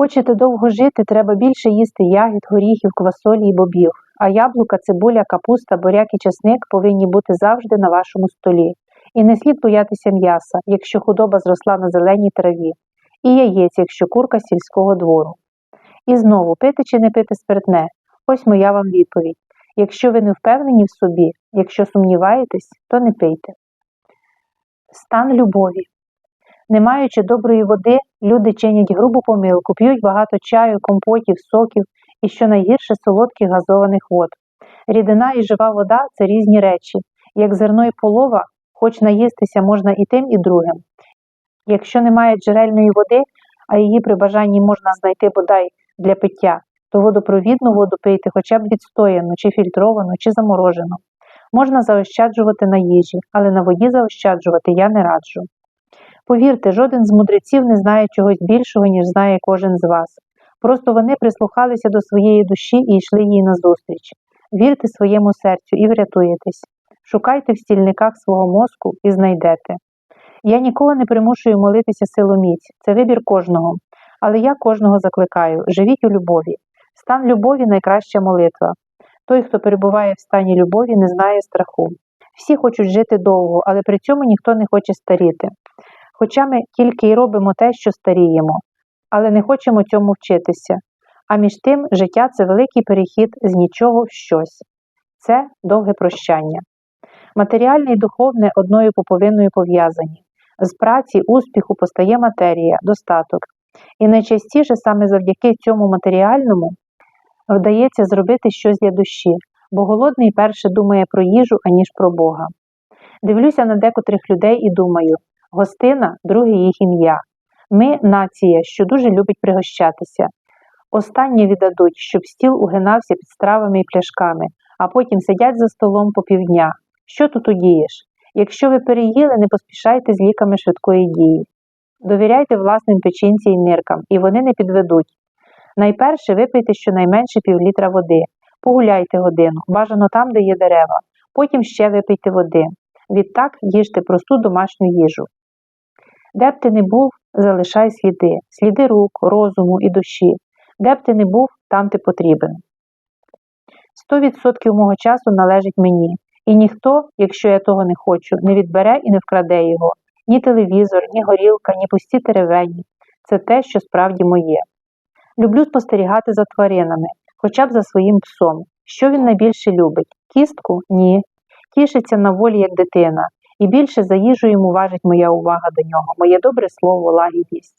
Хочете довго жити, треба більше їсти ягід, горіхів, квасолі і бобів, а яблука, цибуля, капуста, буряк і чесник повинні бути завжди на вашому столі. І не слід боятися м'яса, якщо худоба зросла на зеленій траві, і яєць, якщо курка сільського двору. І знову пити чи не пити спиртне. Ось моя вам відповідь. Якщо ви не впевнені в собі, якщо сумніваєтесь, то не пийте. Стан любові. Не маючи доброї води, люди чинять грубу помилку, п'ють багато чаю, компотів, соків і, що найгірше, солодких газованих вод. Рідина і жива вода це різні речі. Як зерно і полова, хоч наїстися можна і тим, і другим. Якщо немає джерельної води, а її при бажанні можна знайти бодай для пиття, то водопровідну воду пийте хоча б відстояну, чи фільтровану, чи заморожену. Можна заощаджувати на їжі, але на воді заощаджувати я не раджу. Повірте, жоден з мудреців не знає чогось більшого, ніж знає кожен з вас. Просто вони прислухалися до своєї душі і йшли їй назустріч. Вірте своєму серцю і врятуєтесь. Шукайте в стільниках свого мозку і знайдете. Я ніколи не примушую молитися силоміць, це вибір кожного. Але я кожного закликаю: живіть у любові. Стан любові найкраща молитва. Той, хто перебуває в стані любові, не знає страху. Всі хочуть жити довго, але при цьому ніхто не хоче старіти. Хоча ми тільки й робимо те, що старіємо, але не хочемо цьому вчитися. А між тим, життя це великий перехід з нічого в щось. Це довге прощання. Матеріальне і духовне одною поповинною пов'язані. З праці, успіху постає матерія, достаток. І найчастіше саме завдяки цьому матеріальному вдається зробити щось для душі, бо голодний перше думає про їжу, аніж про Бога. Дивлюся на декотрих людей і думаю, гостина друге їх ім'я. Ми нація, що дуже любить пригощатися. Останнє віддадуть, щоб стіл угинався під стравами і пляшками, а потім сидять за столом по півдня. Що тут удієш? Якщо ви переїли, не поспішайте з ліками швидкої дії. Довіряйте власним печінці і ниркам, і вони не підведуть. Найперше випийте щонайменше півлітра води, погуляйте годину, бажано там, де є дерева, потім ще випийте води. Відтак їжте просту домашню їжу. Де б ти не був, залишай сліди, сліди рук, розуму і душі. Де б ти не був, там ти потрібен. 100% мого часу належить мені, і ніхто, якщо я того не хочу, не відбере і не вкраде його. Ні телевізор, ні горілка, ні пусті теревені. Це те, що справді моє. Люблю спостерігати за тваринами, хоча б за своїм псом. Що він найбільше любить? Кістку? Ні. Тішиться на волі, як дитина, і більше за їжу йому важить моя увага до нього, моє добре слово, лагідність.